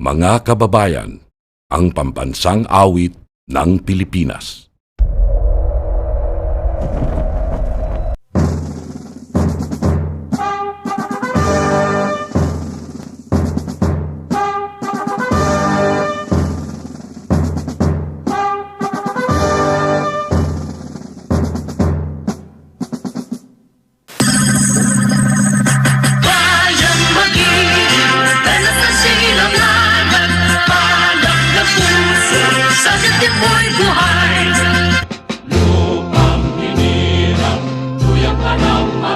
Mga kababayan, ang pambansang awit ng Pilipinas.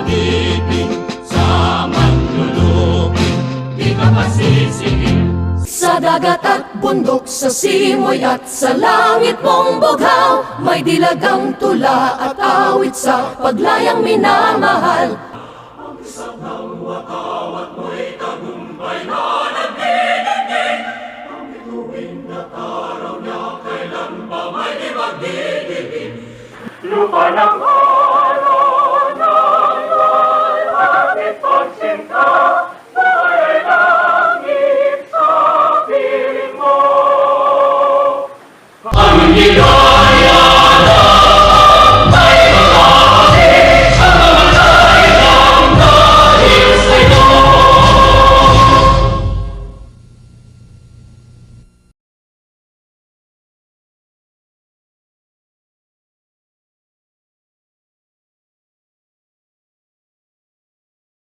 Ng mag-ibig, sa manlulupin, di ka masisingin. Sa dagat at bundok, sa simoy at sa langit mong bughaw May dilagang tula at awit sa paglayang minamahal. Lupa ng you, Lord.